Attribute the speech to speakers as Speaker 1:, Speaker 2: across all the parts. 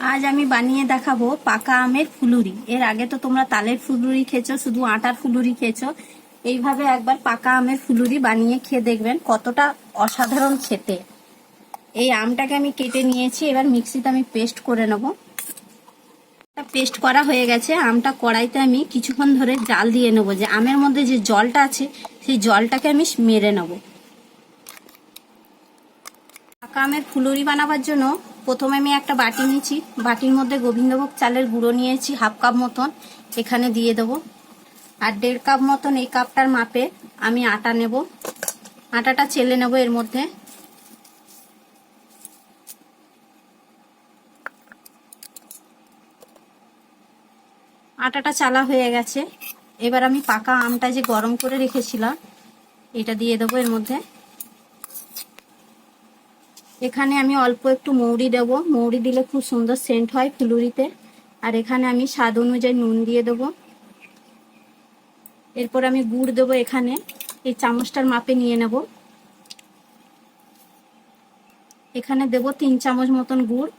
Speaker 1: আজ আমি বানিয়ে দেখাবো পাকা আমের ফুলুরি। এর আগে তো তোমরা তালের ফুলুরি খেয়েছো, শুধু আটার ফুলুরি খেয়েছো। এইভাবে একবার পাকা আমের ফুলুরি বানিয়ে খেয়ে দেখবেন কতটা অসাধারণ খেতে। এই আমটাকে আমি কেটে নিয়েছি, এবার মিক্সিতে আমি পেস্ট করে নেব। পেস্ট করা হয়ে গেছে, আমটা কড়াইতে আমি কিছুক্ষণ ধরে জাল দিয়ে নেব। যে আমের মধ্যে যে জলটা আছে, সেই জলটাকে আমি মেরে নেব। পাকা আমের ফুলুরি বানাবার জন্য প্রথমে আমি একটা বাটি নিয়েছি। বাটির মধ্যে গোবিন্দভোগ চালের গুঁড়ো নিয়েছি, হাফ কাপ মতন। এখানে দিয়ে দেব। আর দেড় কাপ মতন এই কাপটার মাপে আমি আটা নেব। আটাটা চেলে নেব এর মধ্যে। আটাটা চালা হয়ে গেছে। এবার আমি পাকা আমটা যে গরম করে রেখেছিলাম, এটা দিয়ে দেবো এর মধ্যে। এখানে আমি অল্প একটু মৌরি দেব। মৌরি দিলে খুব সুন্দর সেন্ট হয় ফুলুরিতে। আর এখানে আমি স্বাদ অনুযায়ী নুন দিয়ে দেব। এরপর আমি গুড় দেবো এখানে। এই চামচটার মাপে নিয়ে নেব। এখানে দেব তিন চামচ মতন গুড়।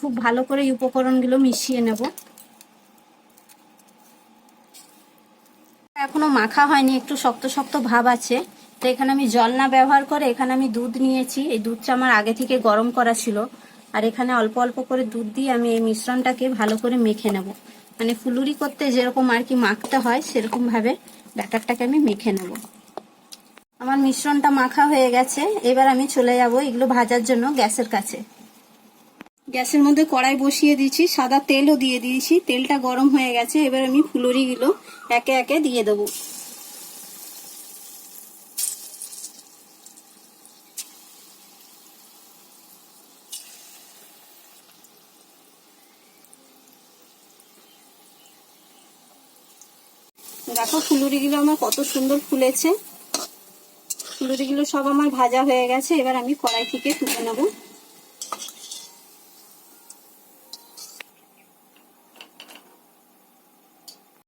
Speaker 1: খুব ভালো করে উপকরণগুলো মিশিয়ে নেব। এখনও মাখা হয়নি, একটু শক্ত শক্ত ভাব আছে। তো এখানে আমি জল না ব্যবহার করে এখানে আমি দুধ নিয়েছি। এই দুধটা আমার আগে থেকে গরম করা ছিল। আর এখানে অল্প অল্প করে দুধ দিয়ে আমি এই মিশ্রণটাকে ভালো করে মেখে নেব। মানে ফুলুরি করতে যেরকম আর কি মাখতে হয়, সেরকম ভাবে ব্যাটারটাকে আমি মেখে নেব। আমার মিশ্রণটা মাখা হয়ে গেছে। এবার আমি চলে যাব এগুলো ভাজার জন্য গ্যাসের কাছে। গ্যাসের মধ্যে কড়াই বসিয়ে দিয়েছি, সাদা তেলও দিয়ে দিয়েছি, তেলটা গরম হয়ে গেছে, এবার আমি ফুলুরিগুলো একে একে দিয়ে দেব। দেখো ফুলুরিগুলো আমার কত সুন্দর ফুলেছে। ফুলুরিগুলো সব আমার ভাজা হয়ে গেছে, এবার আমি কড়াই থেকে তুলে নেব।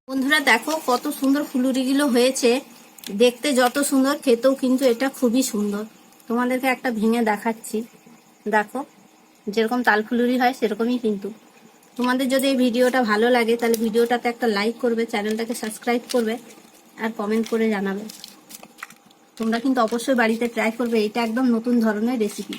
Speaker 1: বন্ধুরা দেখো কত সুন্দর ফুলুরিগুলো হয়েছে। দেখতে যত সুন্দর, খেতেও কিন্তু এটা খুবই সুন্দর। তোমাদেরকে একটা ভেঙে দেখাচ্ছি। দেখো, যেরকম তাল ফুলুরি হয় সেরকমই কিন্তু। তোমাদের যদি এই ভিডিওটা ভালো লাগে, তাহলে ভিডিওটাতে একটা লাইক করবে, চ্যানেলটাকে সাবস্ক্রাইব করবে, আর কমেন্ট করে জানাবে। তোমরা কিন্তু অবশ্যই বাড়িতে ট্রাই করবে, এটা একদম নতুন ধরনের রেসিপি